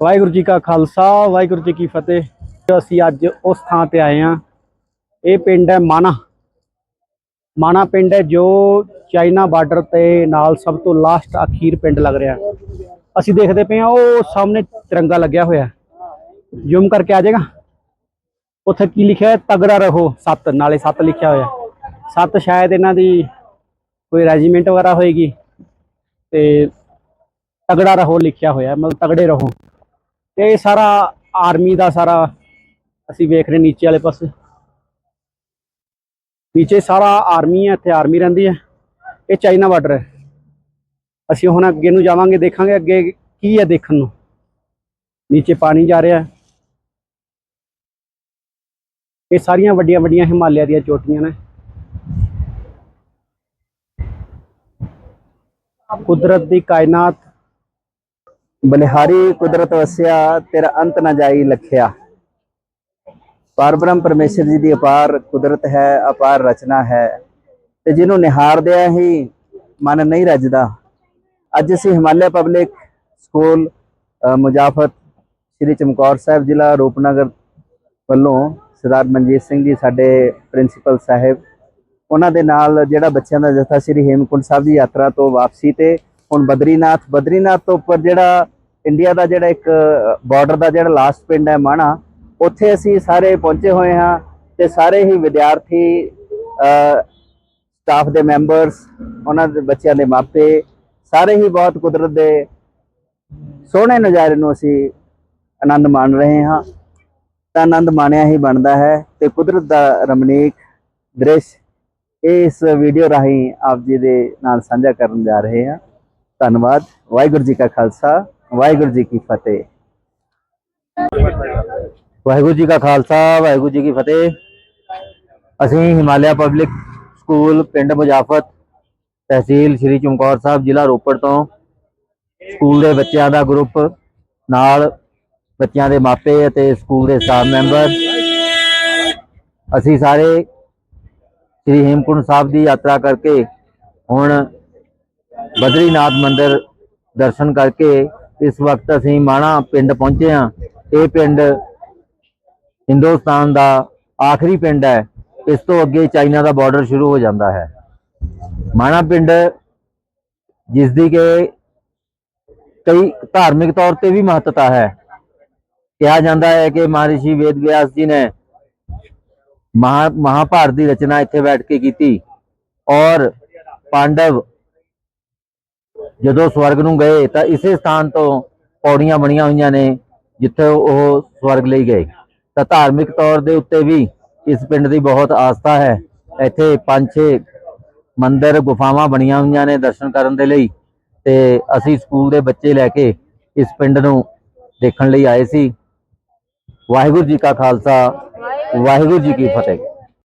ਵਾਹਿਗੁਰੂ ਜੀ ਕਾ ਖਾਲਸਾ, ਵਾਹਿਗੁਰੂ ਜੀ ਕੀ ਫਤਿਹ। ਅਸੀਂ ਅੱਜ ਉਸ ਥਾਂ ਤੇ ਆਏ ਹਾਂ। ਇਹ ਪਿੰਡ ਹੈ ਮਾਣਾ। ਮਾਣਾ ਪਿੰਡ ਹੈ ਜੋ ਚਾਈਨਾ ਬਾਰਡਰ ਤੇ ਨਾਲ ਸਭ ਤੋਂ ਲਾਸਟ ਅਖੀਰ ਪਿੰਡ ਲੱਗ ਰਿਹਾ। ਅਸੀਂ ਦੇਖਦੇ ਪਏ ਹਾਂ, ਉਹ ਸਾਹਮਣੇ ਤਿਰੰਗਾ ਲੱਗਿਆ ਹੋਇਆ ਜ਼ੂਮ ਕਰਕੇ ਆ ਜਾਏਗਾ। ਉੱਥੇ ਕੀ ਲਿਖਿਆ ਹੈ? ਤਗੜਾ ਰਹੋ। ਸੱਤ, ਨਾਲੇ ਸੱਤ ਲਿਖਿਆ ਹੋਇਆ। ਸੱਤ ਸ਼ਾਇਦ ਇਹਨਾਂ ਦੀ ਕੋਈ ਰੈਜੀਮੈਂਟ ਵਗੈਰਾ ਹੋਏਗੀ। ਤੇ ਤਗੜਾ ਰਹੋ ਲਿਖਿਆ ਹੋਇਆ ਮਤਲਬ ਤਗੜੇ ਰਹੋ। ਤੇ ਇਹ ਸਾਰਾ ਆਰਮੀ ਦਾ ਸਾਰਾ ਅਸੀਂ ਵੇਖ ਰਹੇ ਨੀਚੇ ਵਾਲੇ ਪਾਸੇ। ਨੀਚੇ ਸਾਰਾ ਆਰਮੀ ਹੈ, ਇੱਥੇ ਆਰਮੀ ਰਹਿੰਦੀ ਹੈ। ਇਹ ਚਾਈਨਾ ਬਾਰਡਰ ਹੈ। ਅਸੀਂ ਹੁਣ ਅੱਗੇ ਨੂੰ ਜਾਵਾਂਗੇ, ਦੇਖਾਂਗੇ ਅੱਗੇ ਕੀ ਹੈ ਦੇਖਣ ਨੂੰ। ਨੀਚੇ ਪਾਣੀ ਜਾ ਰਿਹਾ ਹੈ। ਇਹ ਸਾਰੀਆਂ ਵੱਡੀਆਂ ਵੱਡੀਆਂ ਹਿਮਾਲਿਆ ਦੀਆਂ ਚੋਟੀਆਂ ਨੇ। ਕੁਦਰਤ ਦੀ ਕਾਇਨਾਤ ਬਲਿਹਾਰੀ ਕੁਦਰਤ ਵਸਿਆ, ਤੇਰਾ ਅੰਤ ਨਾ ਜਾਈ ਲਖਿਆ। ਪਰਬ੍ਰਹਮ ਪਰਮੇਸ਼ਰ ਜੀ ਦੀ ਅਪਾਰ ਕੁਦਰਤ ਹੈ, ਅਪਾਰ ਰਚਨਾ ਹੈ। ਤੇ ਜਿਹਨੂੰ ਨਿਹਾਰਦਿਆਂ ਹੀ ਮਨ ਨਹੀਂ ਰੱਜਦਾ। ਅੱਜ ਅਸੀਂ ਹਿਮਾਲਿਆ ਪਬਲਿਕ ਸਕੂਲ ਮੁਜ਼ਾਫਤ ਸ੍ਰੀ ਚਮਕੌਰ ਸਾਹਿਬ ਜ਼ਿਲ੍ਹਾ ਰੂਪਨਗਰ ਵੱਲੋਂ ਸਰਦਾਰ ਮਨਜੀਤ ਸਿੰਘ ਜੀ ਸਾਡੇ ਪ੍ਰਿੰਸੀਪਲ ਸਾਹਿਬ, ਉਹਨਾਂ ਦੇ ਨਾਲ ਜਿਹੜਾ ਬੱਚਿਆਂ ਦਾ ਜਥਾ ਸ੍ਰੀ ਹੇਮਕੁੰਟ ਸਾਹਿਬ ਦੀ ਯਾਤਰਾ ਤੋਂ ਵਾਪਸੀ ਤੇ ਹੁਣ ਬਦਰੀਨਾਥ ਬਦਰੀਨਾਥ ਤੋਂ ਉੱਪਰ ਜਿਹੜਾ ਇੰਡੀਆ ਦਾ ਜਿਹੜਾ ਇੱਕ ਬਾਰਡਰ ਦਾ ਜਿਹੜਾ ਲਾਸਟ ਪਿੰਡ ਹੈ ਮਾਣਾ, ਉੱਥੇ ਅਸੀਂ ਸਾਰੇ ਪਹੁੰਚੇ ਹੋਏ ਹਾਂ ਤੇ ਸਾਰੇ ਹੀ ਵਿਦਿਆਰਥੀ ਸਟਾਫ ਦੇ ਮੈਂਬਰਸ ਉਹਨਾਂ ਦੇ ਬੱਚਿਆਂ ਦੇ ਮਾਪੇ, ਸਾਰੇ ਹੀ ਬਹੁਤ ਕੁਦਰਤ ਦੇ ਸੋਹਣੇ ਨਜ਼ਾਰੇ ਨੂੰ ਅਸੀਂ ਆਨੰਦ ਮਾਣ ਰਹੇ ਹਾਂ। ਤਾਂ ਆਨੰਦ ਮਾਣਿਆ ਹੀ ਬਣਦਾ ਹੈ ਤੇ ਕੁਦਰਤ ਦਾ ਰਮਣੀਕ ਦ੍ਰਿਸ਼ ਇਹ ਇਸ ਵੀਡੀਓ ਰਾਹੀਂ ਆਪ ਜੀ ਦੇ ਨਾਲ ਸਾਂਝਾ ਕਰਨ ਜਾ ਰਹੇ ਹਾਂ। ਧੰਨਵਾਦ। ਵਾਹਿਗੁਰੂ ਜੀ ਕਾ ਖਾਲਸਾ, ਵਾਹਿਗੁਰੂ ਜੀ ਕੀ ਫਤਿਹ। ਵਾਹਿਗੁਰੂ ਜੀ ਕਾ ਖਾਲਸਾ, ਵਾਹਿਗੁਰੂ ਜੀ ਕੀ ਫਤਿਹ। ਅਸੀਂ ਹਿਮਾਲਿਆ ਪਬਲਿਕ ਸਕੂਲ ਪਿੰਡ ਮੁਜਾਫਤ ਤਹਿਸੀਲ ਸ੍ਰੀ ਚਮਕੌਰ ਸਾਹਿਬ, ਜ਼ਿਲ੍ਹਾ ਰੋਪੜ ਤੋਂ। ਸਕੂਲ ਦੇ ਬੱਚਿਆਂ ਦਾ ਗਰੁੱਪ ਨਾਲ ਬੱਚਿਆਂ ਦੇ ਮਾਪੇ ਅਤੇ ਸਕੂਲ ਦੇ ਸਟਾਫ ਮੈਂਬਰ ਅਸੀਂ ਸਾਰੇ ਸ੍ਰੀ ਹੇਮਕੁੰਟ ਸਾਹਿਬ ਦੀ ਯਾਤਰਾ ਕਰਕੇ ਹੁਣ ਬਦਰੀਨਾਥ ਮੰਦਿਰ ਦਰਸ਼ਨ ਕਰਕੇ ਇਸ ਵਕਤ ਅਸੀਂ ਮਾਣਾ ਪਿੰਡ ਪਹੁੰਚੇ ਹਾਂ। ਇਹ ਪਿੰਡ ਹਿੰਦੁਸਤਾਨ ਦਾ ਆਖਰੀ ਪਿੰਡ ਹੈ। ਇਸ ਤੋਂ ਅੱਗੇ ਚਾਈਨਾ ਦਾ ਬਾਰਡਰ ਸ਼ੁਰੂ ਹੋ ਜਾਂਦਾ ਹੈ। ਮਾਣਾ ਪਿੰਡ ਜਿਸ ਦੀ ਕਿ ਕਈ ਧਾਰਮਿਕ ਤੌਰ ਤੇ ਵੀ ਮਹੱਤਤਾ ਹੈ। ਕਿਹਾ ਜਾਂਦਾ ਹੈ ਕਿ ਮਹਾਰਿਸ਼ੀ ਵੇਦ ਵਿਆਸ ਜੀ ਨੇ ਮਹਾ, ਮਹਾਭਾਰਤ ਦੀ ਰਚਨਾ ਇੱਥੇ ਬੈਠ ਕੇ ਕੀਤੀ ਔਰ ਪਾਂਡਵ ਜਦੋਂ ਸਵਰਗ ਨੂੰ ਗਏ ਤਾਂ ਇਸੇ ਸਥਾਨ ਤੋਂ ਪੌੜੀਆਂ ਬਣੀਆਂ ਹੋਈਆਂ ਨੇ, ਜਿੱਥੇ ਉਹ ਸਵਰਗ ਲਈ ਗਏ। ਤਾਂ ਧਾਰਮਿਕ ਤੌਰ ਦੇ ਉੱਤੇ ਵੀ ਇਸ ਪਿੰਡ ਦੀ ਬਹੁਤ ਆਸਥਾ ਹੈ। ਇੱਥੇ ਪੰਜ ਛੇ ਮੰਦਿਰ ਗੁਫਾਵਾਂ ਬਣੀਆਂ ਹੋਈਆਂ ਨੇ ਦਰਸ਼ਨ ਕਰਨ ਦੇ ਲਈ ਤੇ ਅਸੀਂ ਸਕੂਲ ਦੇ ਬੱਚੇ ਲੈ ਕੇ ਇਸ ਪਿੰਡ ਨੂੰ ਦੇਖਣ ਲਈ ਆਏ ਸੀ। ਵਾਹਿਗੁਰੂ ਜੀ ਕਾ ਖਾਲਸਾ, ਵਾਹਿਗੁਰੂ ਜੀ ਕੀ ਫਤਿਹ।